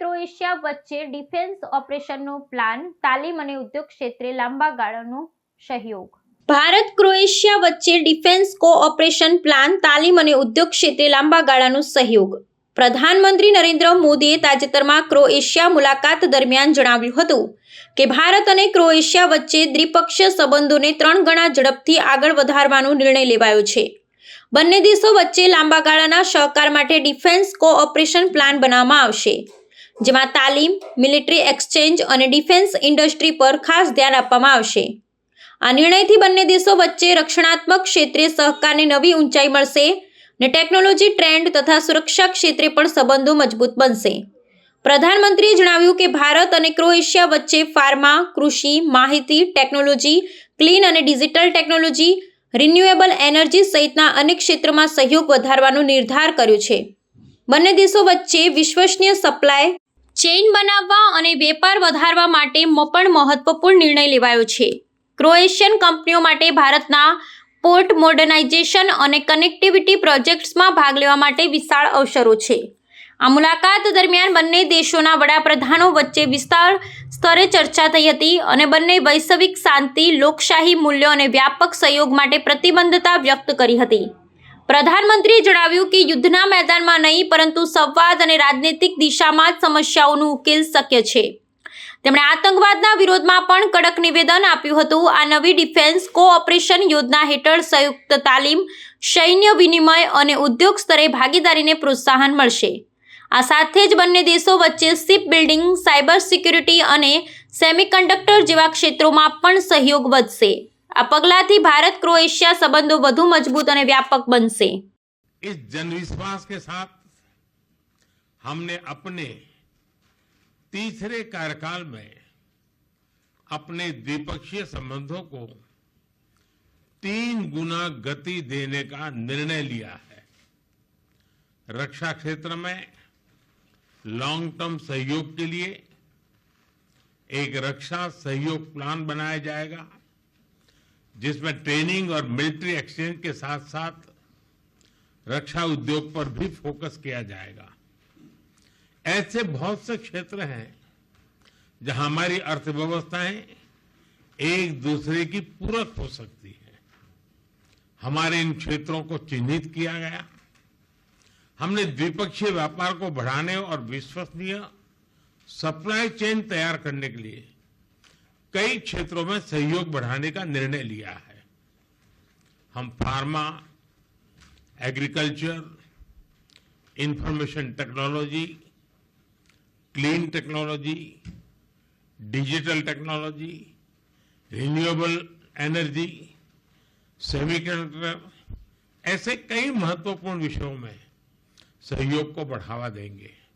Croatia વચ્ચે defence ઓપરેશનનો plan તાલીમ અને ઉદ્યોગ ક્ષેત્રે લાંબા ગાળાનો સહયોગ. ભારત ક્રોએશિયા વચ્ચે ડિફેન્સ કોઓપરેશન પ્લાન તાલીમ અને ઉદ્યોગ ક્ષેત્રે લાંબા ગાળાનો સહયોગ. પ્રધાનમંત્રી નરેન્દ્ર મોદીએ તાજેતરમાં ક્રોએશિયા મુલાકાત દરમિયાન જણાવ્યું હતું કે ભારત અને ક્રોએશિયા વચ્ચે દ્વિપક્ષીય સંબંધોને ત્રણ ગણા ઝડપથી આગળ વધારવાનો નિર્ણય લેવાયો છે. બંને દેશો વચ્ચે લાંબા ગાળાના સહકાર માટે ડિફેન્સ કોઓપરેશન પ્લાન બનાવવામાં આવશે. જેમાં તાલીમ, મિલિટરી એક્સચેન્જ અને ડિફેન્સ ઇન્ડસ્ટ્રી પર ખાસ ધ્યાન આપવામાં આવશે. આ નિર્ણયથી બંને દેશો વચ્ચે રક્ષણાત્મક ક્ષેત્રે સહકારને નવી ઊંચાઈ મળશે ને ટેકનોલોજી ટ્રેન્ડ તથા સુરક્ષા ક્ષેત્રે પણ સંબંધો મજબૂત બનશે. પ્રધાનમંત્રીએ જણાવ્યું કે ભારત અને ક્રોએશિયા વચ્ચે ફાર્મા, કૃષિ, માહિતી, ટેકનોલોજી, ક્લીન અને ડિજિટલ ટેકનોલોજી રિન્યુએબલ એનર્જી સહિતના અનેક ક્ષેત્રોમાં સહયોગ વધારવાનો નિર્ધાર કર્યો છે. બંને દેશો વચ્ચે વિશ્વસનીય સપ્લાય, ચેઇન બનાવવા અને વેપાર વધારવા માટે પણ મહત્વપૂર્ણ નિર્ણય લેવાયો છે. ક્રોએશિયન કંપનીઓ માટે ભારતના પોર્ટ મોડર્નાઇઝેશન અને કનેક્ટિવિટી પ્રોજેક્ટ્સમાં ભાગ લેવા માટે વિશાળ અવસરો છે. આ મુલાકાત દરમિયાન બંને દેશોના વડાપ્રધાનો વચ્ચે વિસ્તાર સ્તરે ચર્ચા થઈ હતી અને બંને વૈશ્વિક શાંતિ, લોકશાહી મૂલ્યો અને વ્યાપક સહયોગ માટે પ્રતિબદ્ધતા વ્યક્ત કરી હતી. પ્રધાનમંત્રીએ જણાવ્યું કે યુદ્ધના મેદાનમાં નહીં, પરંતુ સંવાદ અને રાજનૈતિક દિશામાં જ સમસ્યાઓનું ઉકેલ શક્ય છે. તેમણે આતંકવાદના વિરોધમાં પણ કડક નિવેદન આપ્યું હતું. આ નવી ડિફેન્સ કોઓપરેશન યોજના હેઠળ સંયુક્ત તાલીમ, સૈન્ય વિનિમય અને ઉદ્યોગ સ્તરે ભાગીદારીને પ્રોત્સાહન મળશે. આ સાથે જ બંને દેશો વચ્ચે શિપ બિલ્ડિંગ સાયબર સિક્યુરિટી અને સેમિકન્ડક્ટર જેવા ક્ષેત્રોમાં પણ સહયોગ વધશે આ પગલાંથી ભારત ક્રોએશિયા સંબંધો વધુ મજબૂત અને વ્યાપક બનશે इस जनविश्वास के साथ हमने अपने तीसरे कार्यकाल में अपने द्विपक्षीय संबंधों को तीन गुना गति देने का निर्णय लिया है रक्षा क्षेत्र में लॉन्ग टर्म सहयोग के लिए एक रक्षा सहयोग प्लान बनाया जाएगा, जिसमें ट्रेनिंग और मिलिट्री एक्सचेंज के साथ साथ रक्षा उद्योग पर भी फोकस किया जाएगा। ऐसे बहुत से क्षेत्र हैं जहाँ हमारी अर्थव्यवस्थाएँ एक दूसरे की पूरक हो सकती है। हमारे इन क्षेत्रों को चिन्हित किया गया। हमने द्विपक्षीय व्यापार को बढ़ाने और विश्वसनीय सप्लाई चेन तैयार करने के लिए कई क्षेत्रों में सहयोग बढ़ाने का निर्णय लिया है। हम pharma, agriculture, information technology, clean technology, digital technology, renewable energy, semiconductor, ऐसे कई महत्वपूर्ण विषयों में सहयोग को बढ़ावा देंगे